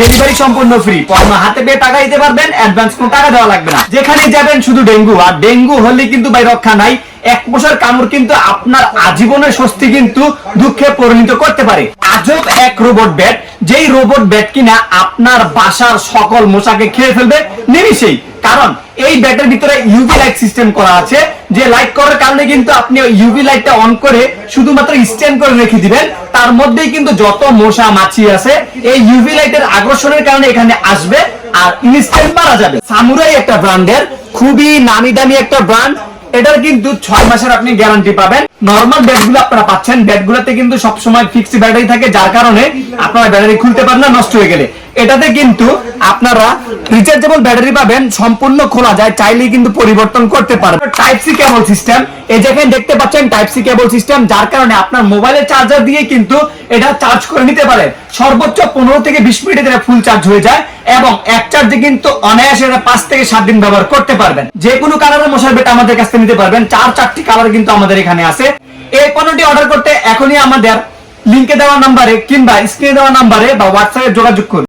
Delivery সম্পূর্ণ free পণ্য হাতে পেয়ে টাকা দিতে পারবেন অ্যাডভান্স কোনো টাকা দেওয়া লাগবে না। যেখানে যাবেন শুধু ডেঙ্গু। আর ডেঙ্গু হলে কিন্তু ভাই রক্ষা নাই। এক বছর কামড় কিন্তু আপনার আজীবনের স্বস্তি কিন্তু দুঃখে পরিণত করতে পারে। আজব এক রোবট ব্যাট যেই রোবট ব্যাট কিনা আপনার বাসার সকল মশাকে খেয়ে ফেলবে নিমিশেই কারণ এই ব্যাটের ভিতরে ইউভি লাইট সিস্টেম করা আছে। যে লাইট করার কারণে কিন্তু আপনি ইউভি লাইটটা অন করে শুধুমাত্র স্ট্যান্ড করে রেখে দিবেন। তার মধ্যেই কিন্তু যত মশা মাছি আছে, এই ইউভি লাইটের আকর্ষণের কারণে এখানে আসবে আর ইনস্ট্যান্ট মারা যাবে। সামুরাই একটা ব্র্যান্ডের খুবই নামি দামি একটা ব্র্যান্ড এটার কিন্তু ছয় মাসের আপনি গ্যারান্টি পাবেন। নর্মাল ব্যাটগুলো আপনারা পাচ্ছেন। ব্যাটগুলোতে কিন্তু সবসময় ফিক্সড ব্যাটারি থাকে, যার কারণে আপনারা ব্যাটারি খুলতে পারেন না, নষ্ট হয়ে গেলে। এটাতে কিন্তু আপনারা রিচার্জেবল ব্যাটারি পাবেন, সম্পূর্ণ খোলা যায়, চাইলেই কিন্তু পরিবর্তন করতে পারবেন। টাইপ সি কেবল সিস্টেম এই যেখানে দেখতে পাচ্ছেন টাইপ সি কেবল সিস্টেম যার কারণে আপনার মোবাইলের চার্জার দিয়ে কিন্তু এটা চার্জ করে নিতে পারেন সর্বোচ্চ পনেরো থেকে বিশ মিনিটে ফুল চার্জ হয়ে যায় এবং এক চার্জে কিন্তু অনায়াসে পাঁচ থেকে সাত দিন ব্যবহার করতে পারবেন। যে কোনো কালারের মশার বেটা আমাদের কাছ থেকে নিতে পারবেন। চার, চারটি কালার কিন্তু আমাদের এখানে আছে। এই পণ্যটি অর্ডার করতে এখনই আমাদের লিঙ্কে দেওয়া নাম্বারে কিংবা স্ক্রিনে দেওয়া নাম্বারে বা হোয়াটসঅ্যাপে যোগাযোগ করুন।